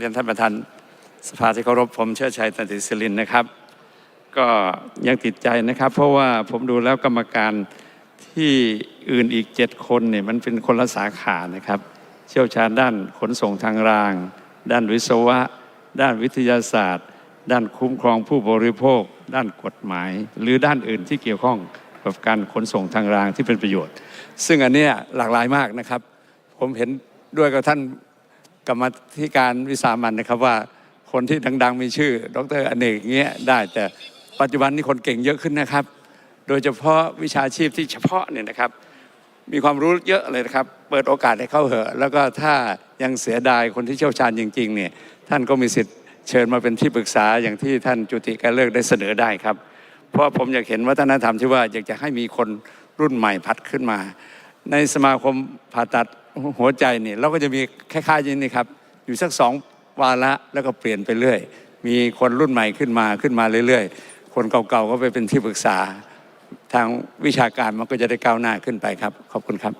เรียนท่านประธานสภาที่เคารพผมเชิดชัยตันติศิรินนะครับ ก็ยังติดใจนะครับ เพราะว่าผมดูแล้วกรรมการที่อื่นอีกเจ็ดคนเนี่ยมันเป็นคนละสาขานะครับ เชี่ยวชาญด้านขนส่งทางราง ด้านวิศวะ ด้านวิทยาศาสตร์ ด้านคุ้มครองผู้บริโภค ด้านกฎหมาย หรือด้านอื่นที่เกี่ยวข้องกับการขนส่งทางรางที่เป็นประโยชน์ ซึ่งอันเนี้ยหลากหลายมากนะครับ ผมเห็นด้วยกับท่าน กรรมธิการวิสามันนะครับว่าคนที่ดัง ๆ มีชื่อ ดรอเนกอย่างเงี้ยได้แต่ปัจจุบันนี้คนเก่งเยอะขึ้นนะครับ โดยเฉพาะวิชาชีพที่เฉพาะเนี่ยนะครับ มีความรู้เยอะเลยนะครับ เปิดโอกาสให้เข้าเหอะ แล้วก็ถ้ายังเสียดายคนที่เชี่ยวชาญจริงๆเนี่ยท่านก็มีสิทธิ์เชิญมาเป็นที่ปรึกษาอย่างที่ท่านจุติการเลิกได้เสนอได้ครับ เพราะผมอยากเห็นวัฒนธรรมที่ว่าอยากจะให้มีคนรุ่นใหม่พัดขึ้นมา ในสมาคมผ่าตัด หัวใจเนี่ยเราก็จะมีคล้ายๆอย่างนี้ครับ อยู่สักสองวาระแล้วก็เปลี่ยนไปเรื่อย มีคนรุ่นใหม่ขึ้นมาขึ้นมาเรื่อยๆ คนเก่าๆก็ไปเป็นที่ปรึกษา ทางวิชาการมันก็จะได้ก้าวหน้าขึ้นไปครับ ขอบคุณครับ